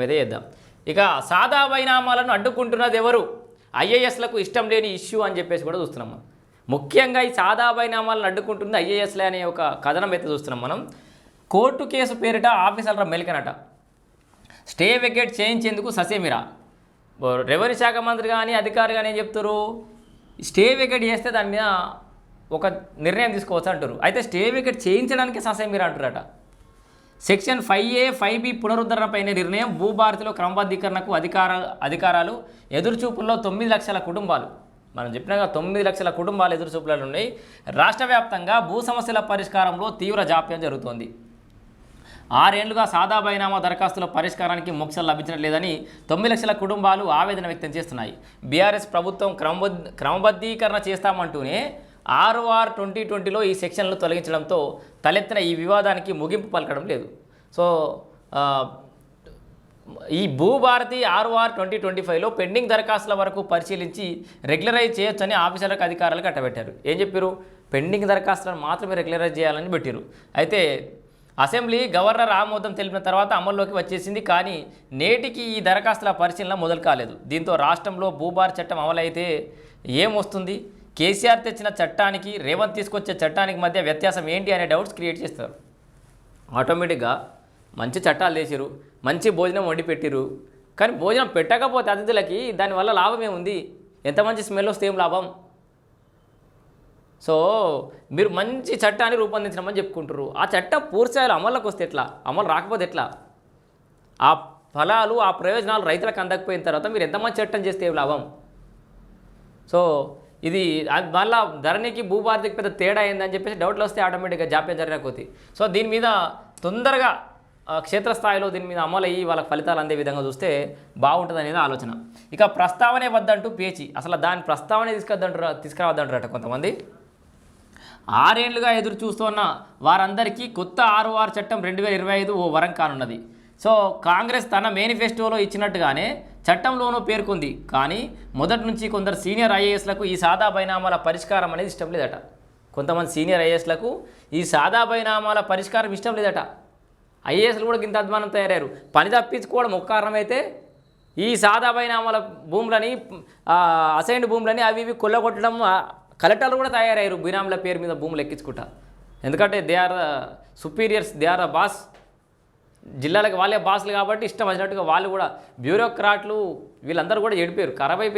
మీద చేద్దాం ఇక సాదా పరిణామాలను అడ్డుకుంటున్నది ఎవరు? ఐఏఎస్లకు ఇష్టం లేని ఇష్యూ అని చెప్పేసి కూడా చూస్తున్నాం మనం. ముఖ్యంగా ఈ సాదా పరిణామాలను అడ్డుకుంటుంది ఐఏఎస్లే అనే ఒక కథనం అయితే చూస్తున్నాం మనం. కోర్టు కేసు పేరిట ఆఫీసర్ల మెలికనట. స్టే వికెట్ చేయించేందుకు ససేమిరా? రెవెన్యూ శాఖ మంత్రి కానీ అధికారి కానీ ఏం చెప్తారు? స్టే వికెట్ చేస్తే దాని మీద ఒక నిర్ణయం తీసుకోవచ్చు అంటారు. అయితే స్టే వికెట్ చేయించడానికి ససేమిరా అంటారట section five A five B పునరుద్ధరణపై నిర్ణయం భూభారతిలో క్రమబద్ధీకరణకు అధికార అధికారాలు ఎదురుచూపుల్లో తొమ్మిది లక్షల కుటుంబాలు. మనం చెప్పినగా తొమ్మిది లక్షల కుటుంబాలు ఎదురుచూపులలో ఉన్నాయి. రాష్ట్ర వ్యాప్తంగా భూ సమస్యల పరిష్కారంలో తీవ్ర జాప్యం జరుగుతోంది. ఆరేళ్ళుగా సాదా బైనామా దరఖాస్తుల పరిష్కారానికి మోక్షాలు లభించట్లేదని తొమ్మిది లక్షల కుటుంబాలు ఆవేదన వ్యక్తం చేస్తున్నాయి. బీఆర్ఎస్ ప్రభుత్వం క్రమబద్ధ క్రమబద్ధీకరణ చేస్తామంటూనే ఆర్ఓఆర్ ట్వంటీ ట్వంటీలో ఈ సెక్షన్లు తొలగించడంతో తలెత్తిన ఈ వివాదానికి ముగింపు పలకడం లేదు. సో ఈ భూభారతి ఆర్ఓఆర్ ట్వంటీ ట్వంటీ ఫైవ్లో పెండింగ్ దరఖాస్తుల వరకు పరిశీలించి రెగ్యులరైజ్ చేయొచ్చని ఆఫీసర్లకు అధికారులకు అట్టబెట్టారు. ఏం చెప్పారు పెండింగ్ దరఖాస్తులను మాత్రమే రెగ్యులరైజ్ చేయాలని పెట్టారు అయితే అసెంబ్లీ గవర్నర్ ఆమోదం తెలిపిన తర్వాత అమల్లోకి వచ్చేసింది కానీ నేటికి ఈ దరఖాస్తుల పరిశీలన మొదలు కాలేదు. దీంతో రాష్ట్రంలో భూభార చట్టం అమలైతే ఏమొస్తుంది కేసీఆర్ తెచ్చిన చట్టానికి రేవంత్ తీసుకొచ్చే చట్టానికి మధ్య వ్యత్యాసం ఏంటి అనే డౌట్స్ క్రియేట్ చేస్తారు. ఆటోమేటిక్గా మంచి చట్టాలు చేసిరు మంచి భోజనం వండి పెట్టిరు కానీ భోజనం పెట్టకపోతే అతిథులకి దానివల్ల లాభం ఏముంది? ఎంత మంచి స్మెల్ వస్తే ఏం లాభం? సో మీరు మంచి చట్టాన్ని రూపొందించడమని చెప్పుకుంటారు ఆ చట్టం పూర్తిస్థాయిలో అమల్లోకి వస్తే ఎట్లా? అమలు రాకపోతే ఎట్లా? ఆ ఫలాలు ఆ ప్రయోజనాలు రైతులకు అందకపోయిన తర్వాత మీరు ఎంత మంచి చట్టం చేస్తే ఏం లాభం? సో ఇది అది ధరణికి భూభారతికి పెద్ద తేడా అయిందని చెప్పేసి డౌట్లు వస్తే ఆటోమేటిక్గా జాప్యం జరిగిన కొద్ది సో దీని మీద తొందరగా క్షేత్రస్థాయిలో దీని మీద అమలు అయ్యి వాళ్ళకి ఫలితాలు అందే విధంగా చూస్తే బాగుంటుంది అనేది ఆలోచన. ఇక ప్రస్తావనే వద్దంటూ పేచి. అసలు దాని ప్రస్తావనే తీసుకొద్దంటారు తీసుకురావద్దంటారట కొంతమంది. ఆరేళ్ళుగా ఎదురు చూస్తున్న వారందరికీ కొత్త ఆర్ఓఆర్ చట్టం రెండు వేల ఇరవై ఐదు ఓ వరం కానున్నది. సో కాంగ్రెస్ తన మేనిఫెస్టోలో ఇచ్చినట్టుగానే చట్టంలోనూ పేర్కొంది. కానీ మొదటి నుంచి కొందరు సీనియర్ ఐఏఎస్లకు ఈ సాదా బైనామాల పరిష్కారం అనేది ఇష్టం లేదట. కొంతమంది సీనియర్ ఐఏఎస్లకు ఈ సాదా బైనామాల పరిష్కారం ఇష్టం లేదట. ఐఏఎస్లు కూడా ఇంత అధ్వానం తయారయ్యారు. పని తప్పించుకోవడం ఒక కారణమైతే ఈ సాదా బైనామాల భూములని అసైన్డ్ భూములని అవి ఇవి కొల్లగొట్టడం కలెక్టర్లు కూడా తయారయ్యారు. బినాముల పేరు మీద భూములు ఎక్కించుకుంటా. ఎందుకంటే they are superiors they are boss. జిల్లాలకు వాళ్ళే బాసులు కాబట్టి ఇష్టం వచ్చినట్టుగా వాళ్ళు కూడా బ్యూరోక్రాట్లు వీళ్ళందరూ కూడా ఏడిపోయారు. ఖరాబ్